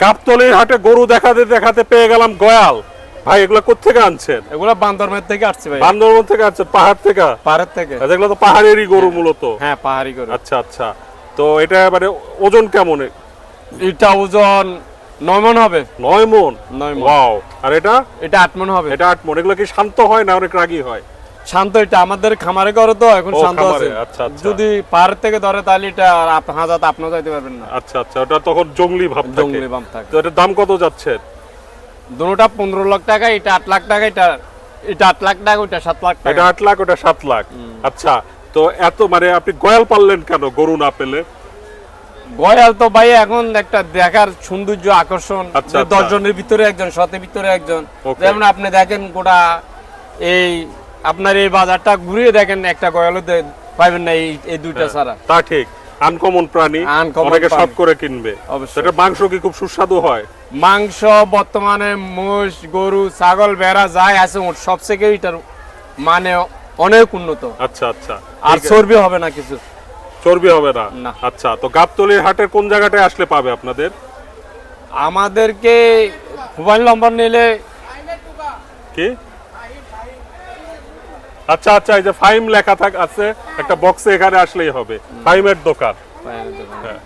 গাবতলির হাটে গরু দেখাতে দেখাতে পেয়ে গেলাম গয়াল। ভাই এগুলো কোথেকে আনছেন? এগুলো বান্দরমের থেকে আসছে ভাই। বান্দরবন থেকে আনছেন? পাহাড় থেকে? পাহাড়ের থেকে। আচ্ছা, এগুলো তো পাহাড়েরই গরু মূলত। হ্যাঁ পাহাড়ি করে আচ্ছা আচ্ছা। তো এটা মানে ওজন কেমন? এটা ওজন নয় মন হবে। নয় মন? নয় মন। ওয়াও। আর এটা? এটা আট মন হবে। এটা আট মন। এগুলো কি শান্ত হয় না অনেক রাগী হয়? শান্ত এটা আমাদের খামারে করে তো এখন শান্ত আছে। আচ্ছা, আচ্ছা। যদি পাহাড় থেকে ধরে তাহলে এটা হাজাত আপনিও যাইতে পারবেন না। আচ্ছা আচ্ছা ওটা তখন জঙ্গলি ভাব থাকে। জঙ্গলি বাম থাকে। তো এটার দাম কত যাচ্ছে? দুটোটা পনেরো লাখ টাকা এটা আট লাখ টাকা এটা এটা আট লাখ টাকা ওইটা সাত লাখ এটা টাকা আট লাখ ওটা সাত লাখ। আচ্ছা তো এত মানে আপনি গয়াল পারলেন কেন গরু না পেলে? গয়াল তো ভাই এখন একটা দেখার সৌন্দর্য আকর্ষণ। আচ্ছা, যে আচ্ছা। দশ জনের ভিতরে একজন শতের ভিতরে একজন. যেমন আপনি দেখেন গোটা এই আপনার এই বাজারটা ঘুরিয়ে দেখেন একটা গয়ালও পাইবেন না এই এই দুইটা ছাড়া। তা ঠিক। আনকমন প্রাণী অনেকে প্রাণী। করে কিনবে। তো মাংস কি খুব সুস্বাদু হয়? মাংস বর্তমানে মোষ গরু ছাগল ভেড়া যাই আছে সব থেকে এটার মানে অনেক উন্নত। আচ্ছা আচ্ছা। আর চর্বি হবে না কিছু। চর্বি হবে না? না। আচ্ছা তো গাবতলির হাটের কোন জায়গাটায় আসলে পাবে আপনাদের? আমাদেরকে মোবাইল নম্বর নিলে কি? আচ্ছা আচ্ছা এই যে ফাইম লেখা থাক আছে একটা বক্সে এখানে আসলেই হবে। ফাইমের দোকান। হ্যাঁ।